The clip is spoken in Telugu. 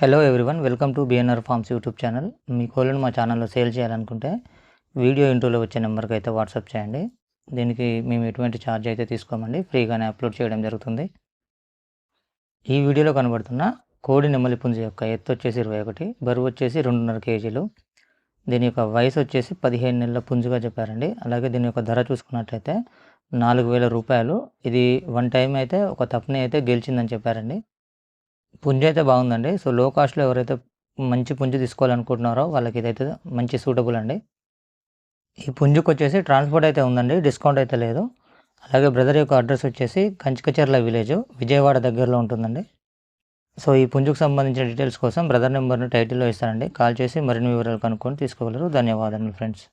Hello everyone welcome to BNR farms YouTube channel మీ కోళ్ళను మా ఛానల్లో సేల్ చేయాలనుకుంటే వీడియో ఇంటర్లో వచ్చే నెంబర్కి అయితే వాట్సాప్ చేయండి. దీనికి మేము ఎటువంటి ఛార్జ్ అయితే తీసుకోమండి ఫ్రీగానే అప్లోడ్ చేయడం జరుగుతుంది. ఈ వీడియోలో కనబడుతున్న కోడి నెమలి పుంజు యొక్క ఎత్తు వచ్చేసి ఇరవై ఒకటి బరువు వచ్చేసి రెండున్నర కేజీలు. దీని యొక్క వయసు వచ్చేసి పదిహేను నెలల పుంజుగా చెప్పారండి. అలాగే దీని యొక్క ధర చూసుకున్నట్లయితే నాలుగు వేల రూపాయలు. ఇది వన్ టైం అయితే ఒక తప్పని అయితే గెలిచిందని చెప్పారండి. పుంజ అయితే బాగుందండి. సో లో కాస్ట్లో ఎవరైతే మంచి పుంజు తీసుకోవాలనుకుంటున్నారో వాళ్ళకి ఇదైతే మంచి సూటబుల్ అండి. ఈ పుంజుకు వచ్చేసి ట్రాన్స్పోర్ట్ అయితే ఉందండి. డిస్కౌంట్ అయితే లేదు. అలాగే బ్రదర్ యొక్క అడ్రస్ వచ్చేసి కంచికచర్ల విలేజ్ విజయవాడ దగ్గరలో ఉంటుందండి. సో ఈ పుంజుకు సంబంధించిన డీటెయిల్స్ కోసం బ్రదర్ నెంబర్ని టైటిల్లో ఇస్తానండి. కాల్ చేసి మరిన్ని వివరాలు కనుక్కొని తీసుకోగలరు. ధన్యవాదాలు ఫ్రెండ్స్